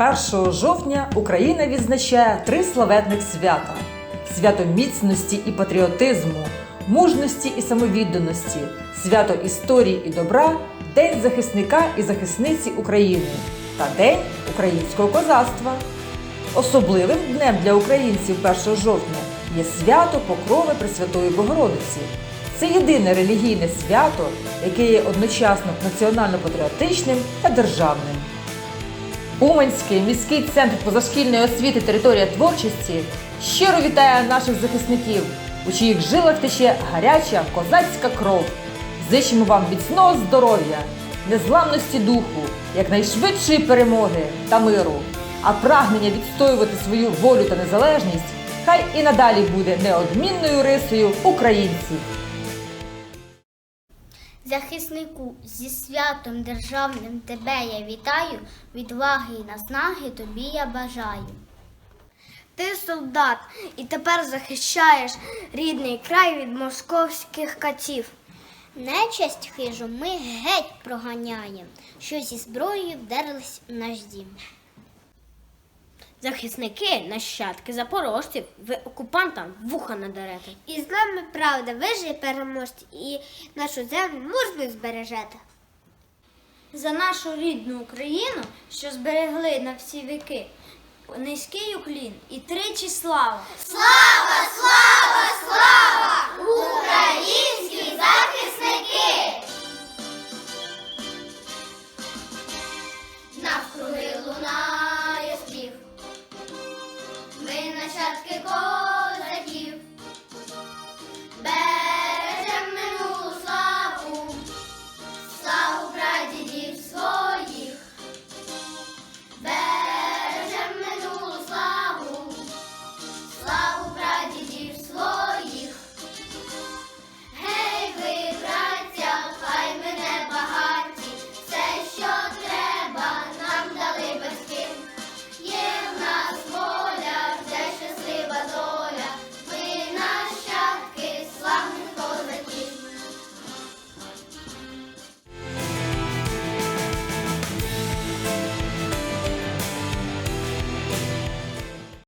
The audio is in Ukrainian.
1 жовтня Україна відзначає три славетних свята: свято міцності і патріотизму, мужності і самовідданості, свято історії і добра, День захисника і захисниці України та День українського козацтва. Особливим днем для українців 1 жовтня є свято Покрови Пресвятої Богородиці. Це єдине релігійне свято, яке є одночасно національно-патріотичним та державним. Уманський міський центр позашкільної освіти територія творчості щиро вітає наших захисників, у чиїх жилах тече гаряча козацька кров. Зичимо вам міцного здоров'я, незламності духу, якнайшвидшої перемоги та миру. А прагнення відстоювати свою волю та незалежність хай і надалі буде неодмінною рисою українців. Захиснику зі святом державним тебе я вітаю, відваги і наснаги тобі я бажаю. Ти солдат і тепер захищаєш рідний край від московських катів. Нечесть хижу ми геть проганяєм, що зі зброєю вдерлись у наш дім. Захисники, нащадки запорожців, ви окупантам вуха надарете. І з нами правда, ви ж переможці і нашу землю мужньо збережете. За нашу рідну Україну, що зберегли на всі віки. Низький уклін і тричі слава! Слава,